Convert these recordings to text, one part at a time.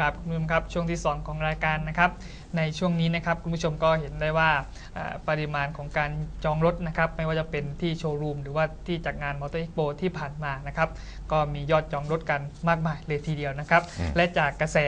ครับคุณผู้ชมครับช่วงที่ 2 ของรายการนะครับในช่วงนี้นะครับคุณผู้ชมก็เห็นได้ว่าอ่าปริมาณของการจองรถนะครับไม่ว่าจะเป็นที่โชว์รูมหรือว่าที่จากงานมอเตอร์เอ็กโปที่ผ่านมานะครับก็มียอดจองรถกันมากมายเลยทีเดียวนะครับอืมและจากกระแส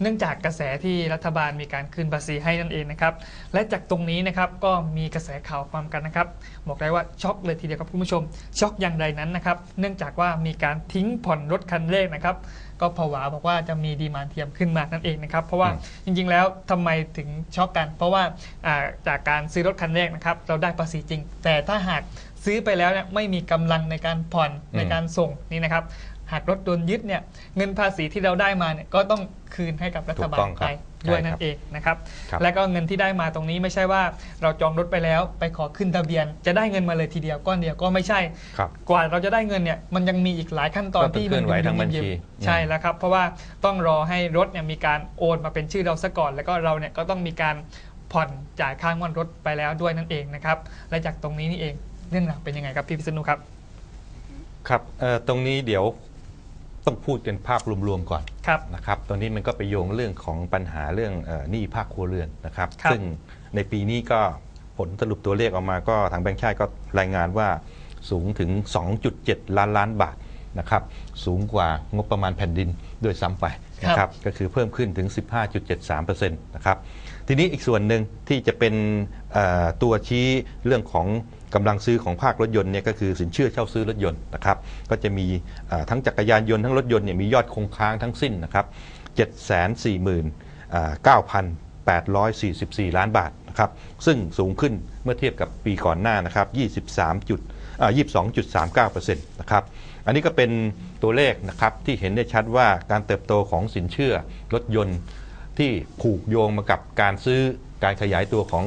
เนื่องจากกระแสที่รัฐบาลมีการคืนภาษีให้นั่นเองนะครับและจากตรงนี้นะครับก็มีกระแสข่าวความกันนะครับบอกได้ว่าช็อกเลยทีเดียวครับคุณผู้ชม ช็อกอย่างไรนั้นนะครับเนื่องจากว่ามีการทิ้งผ่อนรถคันแรกนะครับก็ผวาบอกว่าจะมีดีมานด์เทียมขึ้นมานั่นเองนะครับเพราะว่าอืมจริงๆแล้วทำไมถึงช็อกกัน เพราะว่าอ่าจากการซื้อรถคันแรกนะครับ เราได้ภาษีจริง แต่ถ้าหากซื้อไปแล้วเนี่ยไม่มีกำลังในการผ่อนในการส่งนี่นะครับหากรถโดนยึดเนี่ยเงินภาษีที่เราได้มาเนี่ยก็ต้องคืนให้กับรัฐบาถูลกต้องคไปรับ ด้วยใช่นั่ครันบเองนะครับครับ และก็เงินที่ได้มาตรงนี้ไม่ใช่ว่าเราจองรถไปแล้วไปขอขึ้นทะเบียน จะได้เงินมาเลยทีเดียวก้อนเดียวก็ไม่ใช่ ครับ กว่าเราจะได้เงินเนี่ยมันยังมีอีกหลายขั้นตอนก็ต้องที่เคลื่อนไหวทางบัญชียุ่ๆใช่แล้วครับ เพราะว่าต้องรอให้รถเนี่ยมีการโอนมาเป็นชื่อเราซะก่อน แล้วก็เราเนี่ยก็ต้องมีการผ่อนจ่ายค่างวดรถไปแล้วด้วยนั่นเองนะครับและจากตรงนี้นี่เองเรื่องราวเป็นยังไงครับพี่พิษณุครับ ครับเอ่อตรงนี้เดี๋ยว ต้องพูดกันภาพรวมๆก่อนครับนะครับตรงนี้มันก็ไปโยงเรื่องของปัญหาเรื่องเอ่อหนี้ภาคครัวเรือนนะครับครับซึ่งในปีนี้ก็ผลสรุปตัวเลขออกมาก็ทางแบงค์ชาติก็รายงานว่าสูงถึง 2.7 ล้านล้านบาทนะครับสูงกว่างบประมาณแผ่นดินด้วยซ้ำไปนะครับก็คือเพิ่มขึ้นถึง 15.73%นะครับทีนี้อีกส่วนหนึ่งที่จะเป็นเอ่อตัวชี้เรื่องของ กำลังซื้อของภาครถยนต์เนี่ยก็คือสินเชื่อเช่าซื้อรถยนต์นะครับก็จะมีทั้งจักรยานยนต์ทั้งรถยนต์เนี่ยมียอดคงค้างทั้งสิ้นนะครับ749,844 ล้านบาทนะครับซึ่งสูงขึ้นเมื่อเทียบกับปีก่อนหน้านะครับ23จุดอ่า22.39%นะครับอันนี้ก็เป็นตัวเลขนะครับที่เห็นได้ชัดว่าการเติบโตของสินเชื่อรถยนต์ที่ผูกโยงมากับการซื้อการขยายตัวของ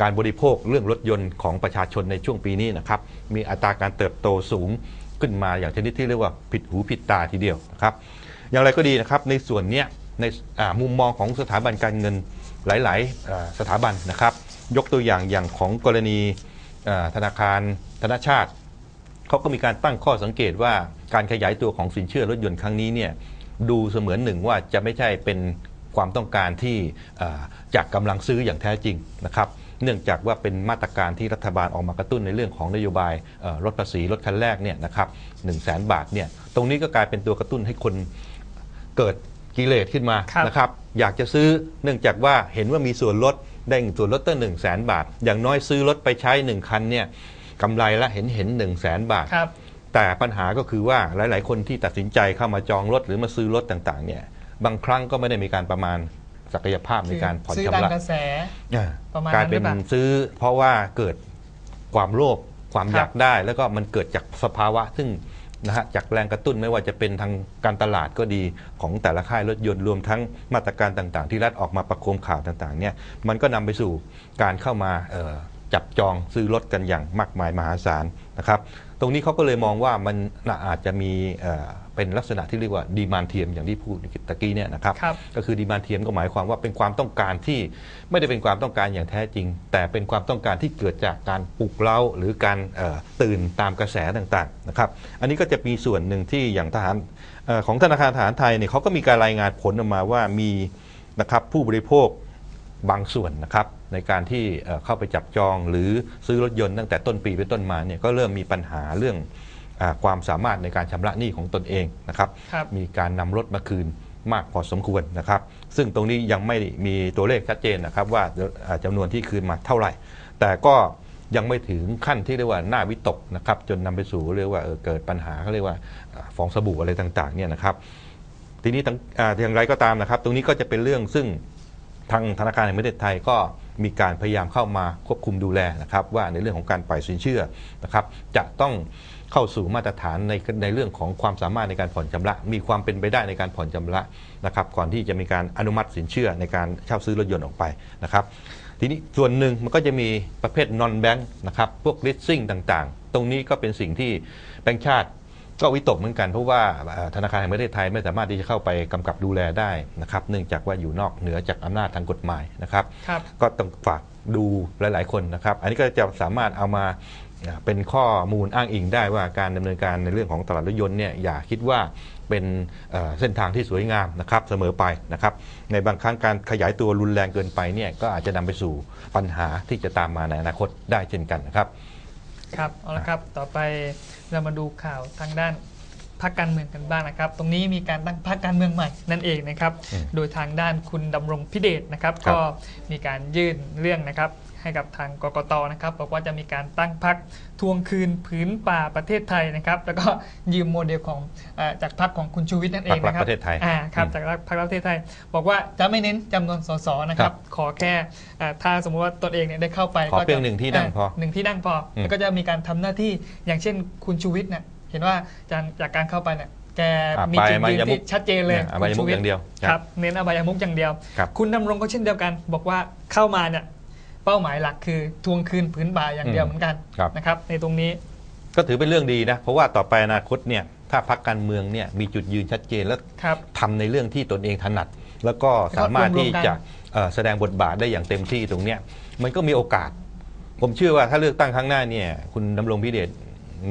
การบริโภคเรื่องรถยนต์ของประชาชนในช่วงปีนี้นะครับมีอัตราการเติบโตสูงขึ้นมาอย่างชนิดที่เรียกว่าผิดหูผิดตาทีเดียวนะครับอย่างไรก็ดีนะครับในส่วนเนี้ยในมุมมองของสถาบันการเงินหลายๆสถาบันนะครับ ยกตัวอย่างอย่างของกรณีอ่าธนาคารธนชาติเขาก็มีการตั้งข้อสังเกตว่าการขยายตัวของสินเชื่อรถยนต์ครั้งนี้เนี่ยดูเสมือนหนึ่งว่าจะไม่ใช่เป็นความต้องการที่จากกำลังซื้ออย่างแท้จริงนะครับ เนื่องจากว่าเป็นมาตรการที่รัฐบาลออกมากระตุ้นในเรื่องของนโยบายเอ่อลดภาษีรถคันแรกเนี่ยนะครับหนึ่งแสนบาทเนี่ยตรงนี้ก็กลายเป็นตัวกระตุ้นให้คนเกิดกิเลสขึ้นมาครับนะครับอยากจะซื้อเนื่องจากว่าเห็นว่ามีส่วนลดได้ส่วนลดตั้งหนึ่งแสนบาท อย่างน้อยซื้อรถไปใช้หนึ่งคันเนี่ยกำไรละเห็นเห็นหนึ่งแสนบาทครับแต่ปัญหาก็คือว่าหลาย ๆ คนที่ตัดสินใจเข้ามาจองรถหรือมาซื้อรถต่าง ๆ เนี่ยบางครั้งก็ไม่ได้มีการประมาณ ศักยภาพในการผ่อนซื้อชำตามระกระแสอ่าประมาณกลายนั้นหเป็รืนอเปล่าซื้อเพราะว่าเกิดความโลภความครับอยากได้ แล้วก็มันเกิดจากสภาวะซึ่งนะฮะจากแรงกระตุ้นไม่ว่าจะเป็นทางการตลาดก็ดีของแต่ละค่ายรถยนต์รวมทั้งมาตรการต่าง ๆ ที่รัฐออกมาประโคมข่าวต่างๆเนี่ยมันก็นำไปสู่การเข้ามาเอ่อ จับจองซื้อรถกันอย่างมากมายมหาศาลนะครับ ตรงนี้เขาก็เลยมองว่ามันน่าอาจจะมีเอ่อเป็นลักษณะที่เรียกว่าดีมานเทียมอย่างที่พูดตะกี้เนี่ยนะครับครับก็คือดีมานเทียมก็หมายความว่าเป็นความต้องการที่ไม่ได้เป็นความต้องการอย่างแท้จริง แต่เป็นความต้องการที่เกิดจากการปลุกเร้าหรือการเอ่อตื่นตามกระแสต่างๆนะครับ อันนี้ก็จะมีส่วนหนึ่งที่อย่างทหารเอ่อของธนาคารทหารไทยเนี่ยเขาก็มีการรายงานผลออกมาว่ามีนะครับผู้บริโภคบางส่วนนะครับ ในการที่เอ่อเข้าไปจับจองหรือซื้อรถยนต์ตั้งแต่ต้นปีเป็นต้นมาเนี่ยก็เริ่มมีปัญหาเรื่องอาความสามารถในการชำระหนี้ของตนเองนะครับครับมีการนำรถมาคืนมากพอสมควรนะครับ ซึ่งตรงนี้ยังไม่มีตัวเลขชัดเจนนะครับ ว่าอ่าจำนวนที่คืนมาเท่าไหร่ แต่ก็ยังไม่ถึงขั้นที่เรียกว่าหน้าวิตกนะครับ จนนำไปสู่เรียกว่าเอ่อเกิดปัญหาเขาเรียกว่าอ่าฟองสบู่อะไรต่างๆเนี่ยนะครับ ทีนี้ทั้งอ่าอย่างไรก็ตามนะครับ ตรงนี้ก็จะเป็นเรื่องซึ่งทางธนาคารแห่งประเทศไทยก็ มีการพยายามเข้ามาควบคุมดูแลนะครับว่าในเรื่องของการปล่อยสินเชื่อนะครับจะต้องเข้าสู่มาตรฐานในในเรื่องของความสามารถในการผ่อนชำระ มีความเป็นไปได้ในการผ่อนชำระนะครับก่อนที่จะมีการอนุมัติสินเชื่อในการเช่าซื้อรถยนต์ออกไปนะครับทีนี้ส่วนหนึ่งมันก็จะมีประเภท non bank นะครับพวก leasing ต่างๆ ตรงนี้ก็เป็นสิ่งที่แบงก์ชาติ ก็วิตกเหมือนกันเพราะว่าเอ่อธนาคารแห่งประเทศไทยไม่สามารถที่จะเข้าไปกำกับดูแลได้นะครับเนื่องจากว่าอยู่นอกเหนือจากอำนาจทางกฎหมายนะครับครับ ก็ต้องฝากดูหลาย ๆ คนนะครับ อันนี้ก็จะสามารถเอามาเป็นข้อมูลอ้างอิงได้ว่าการดำเนินการในเรื่องของตลาดรถยนต์เนี่ยอย่าคิดว่าเป็นเอ่อเส้นทางที่สวยงามนะครับเสมอไปนะครับ ในบางครั้งการขยายตัวรุนแรงเกินไปเนี่ยก็อาจจะนำไปสู่ปัญหาที่จะตามมาในอนาคตได้เช่นกันนะครับ ครับเอาละครับต่อไปเรามาดูข่าวทางด้านพรรคการเมืองกันบ้างนะครับ ตรงนี้มีการตั้งพรรคการเมืองใหม่นั่นเองนะครับอืมโดยทางด้านคุณดำรงพิเดชนะครับครับ ก็มีการยื่นเรื่องนะครับ ให้กับทางกกตนะครับบอกว่าจะมีการตั้งพรรคทวงคืนผืนป่าประเทศไทยนะครับ แล้วก็ยืมโมเดลของเออจากพรรคของคุณชูวิทย์นั่นเองพรรครักนะครับประเทศไทยอ่าครับอืมจากพรรครักประเทศไทย บอกว่าจะไม่เน้นจำนวนสสนะคครัรับบขอแค่เอ่อถ้าสมมติว่าตนเองเนี่ยได้เข้าไปขอก็จะเพียงหนึ่งที่นั่งพอหนึ่งที่นั่งพออมแล้วก็จะมีการทำหน้าที่อย่างเช่นคุณชูวิทย์เนี่ยเห็นว่าจากจากการเข้าไปเนี่ยแกอะมีไปจุดมายืนยมุที่กชัดเจนเลยเนี่ยอบายมุกคุณชูวิทอย่างเดียวครับเน้นอบายมุกอย่างเดียวครับคุณดำรงก็เช่นเดียวกัน บอกว่าเข้ามาเนี่ยเป้าหมายหลักคือทวงคืนผืนป่าอย่างเดียวเหมือนกันครับนะครับ ในตรงนี้ก็ถือเป็นเรื่องดีนะ เพราะว่าต่อไปอนาคตเนี่ยถ้าพรรคการเมืองเนี่ยมีจุดยืนชัดเจนและครับทำในเรื่องที่ตนเองถนัด แล้วก็สามารถที่จะเอ่อแสดงบทบาทได้อย่างเต็มที่ตรงเนี้ยมันก็มีโอกาส ผมเชื่อว่าถ้าเลือกตั้งครั้งหน้าเนี่ยคุณดำรงพิเดช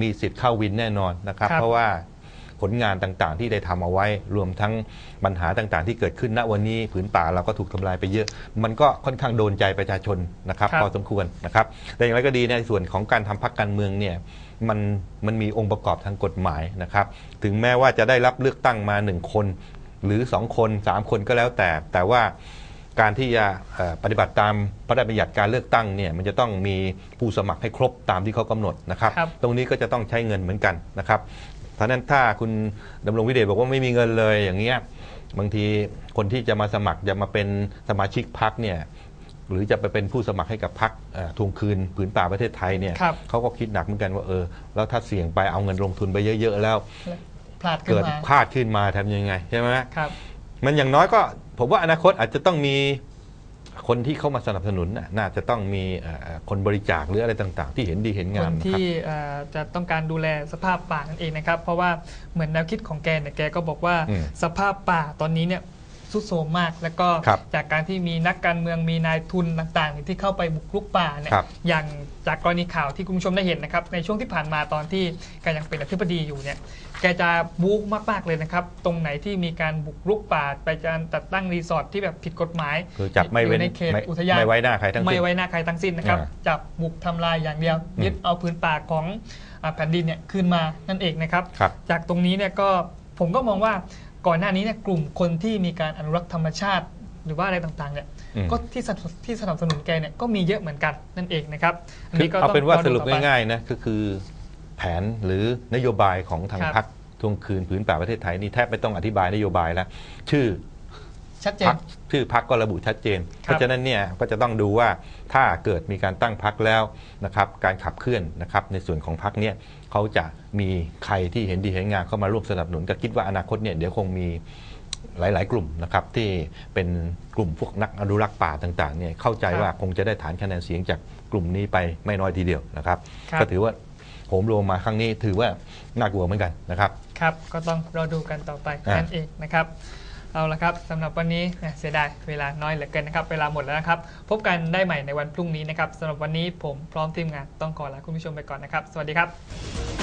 มีสิทธิ์เข้าวินแน่นอนนะครับครับเพราะว่า ผลงานต่างๆ ที่ได้ทำเอาไว้ รวมทั้งปัญหาต่างๆ ที่เกิดขึ้นณวันนี้ผืนป่าเราก็ถูกทำลายไปเยอะ มันก็ค่อนข้างโดนใจประชาชนนะครับครับพอสมควรนะครับแต่อย่างไรก็ดีในส่วนของการทำพรรคการเมืองเนี่ยมันมันมีองค์ประกอบทางกฎหมายนะครับ ถึงแม้ว่าจะได้รับเลือกตั้งมาหนึ่งคน หรือ 2 คน 3 คนก็แล้วแต่ แต่ว่าการที่จะเอ่อปฏิบัติตามพระราชบัญญัติการเลือกตั้งเนี่ยมันจะต้องมีผู้สมัครให้ครบตามที่เขากำหนดนะครับครับตรงนี้ก็จะต้องใช้เงินเหมือนกันนะครับ เพราะฉะนั้นถ้าคุณดำรงวิเดชบอกว่าไม่มีเงินเลยอย่างเงี้ยบางทีคนที่จะมาสมัครจะมาเป็นสมาชิกพรรคเนี่ยหรือจะไปเป็นผู้สมัครให้กับพรรคเอ่อทวงคืนผืนป่าประเทศไทยเนี่ยครับเขาก็คิดหนักเหมือนกันว่าเออแล้วถ้าเสี่ยงไปเอาเงินลงทุนไปเยอะ ๆ แล้วพลาดขึ้นเกิดมาพลาดขึ้นมาทำยังไงใช่ไหมครับมันอย่างน้อยก็ผมว่าอนาคตอาจจะต้องมี คนที่เข้ามาสนับสนุนน่ะน่าจะต้องมีเอ่อคนบริจาคหรืออะไรต่างๆ ที่เห็นดีเห็นคงามนนะครับที่เอ่อจะต้องการดูแลสภาพป่านั่นเองนะครับ เพราะว่าเหมือนแนวคิดของแกเนี่ยแกก็บอกว่าอืมสภาพป่าตอนนี้เนี่ย สุดโทรมมาก แล้วก็ครับจากการที่มีนักการเมืองมีนายทุนต่างๆ ที่เข้าไปบุกรุกป่าเนี่ยครับอย่างจากกรณีข่าวที่คุณผู้ชมได้เห็นนะครับในช่วงที่ผ่านมาตอนที่แกยังเป็นอธิบดีอยู่เนี่ยแกจะบู๊มากๆเลยนะครับ ตรงไหนที่มีการบุกรุกป่าไปการจัดตั้งรีสอร์ทที่แบบผิดกฎหมายคือจับไม่เว้นอยู่ในเขตไม่อุทยานไม่ไว้หน้าใครทั้งสิ้น ไม่ไว้หน้าใครทั้งสิ้นนะครับอ่า จับบุกทำลายอย่างเดียวอืมยึดเอาพื้นป่าของอ่าแผ่นดินเนี่ยคืนมานั่นเองนะครับ ครับ จากตรงนี้เนี่ยก็ผมก็มองว่า ก่อนหน้านี้เนี่ยกลุ่มคนที่มีการอนุรักษ์ธรรมชาติ หรือว่าอะไรต่างๆเนี่ยอืม ก็ที่สนับที่สนับสนุนแกเนี่ยก็มีเยอะเหมือนกันนั่นเองนะครับอันคือนี้ก็เอาต้องเป็นว่าอสดูรุปต่อไปง่ายๆนะก็คือแผนหรือนโยบายของทางครับพรรคทวงคืนผืนป่าประเทศไทยนี่แทบไม่ต้องอธิบายนโยบายแล้ว ชื่อ ชัดเจพันกชื่อพักก็ระบุชัดเจนครับเพราะฉะนั้นเนี่ยก็จะต้องดูว่าถ้าเกิดมีการตั้งพักแล้วนะครับการขับเคลื่อนนะครับในส่วนของพักเนี่ยเขาจะมีใครที่เห็นดีเห็นงามเข้ามาร่วมสนับสนุนก็คิดว่าอนาคตเนี่ยเดี๋ยวคงมีหลาย ๆ กลุ่มนะครับที่เป็นกลุ่มพวกนักอนุรักษ์ป่าต่างๆเนี่ยเข้าใจครับว่าคงจะได้ฐานคะแนนเสียงจากกลุ่มนี้ไปไม่น้อยทีเดียวนะครับครับ ก็ถือว่าโหมรวมมาครั้งนี้ถือว่าน่ากลัวเหมือนกันนะครับ ครับ ก็ต้องรอดูกันต่อไปอ่านั่นั่นเองนะครับ เอาละครับสำหรับวันนี้เสียดายเวลาน้อยเหลือเกินนะครับ เวลาหมดแล้วนะครับ พบกันได้ใหม่ในวันพรุ่งนี้นะครับสำหรับวันนี้ผมพร้อมทีมงานต้องขอลาคุณผู้ชมไปก่อนนะครับ สวัสดีครับ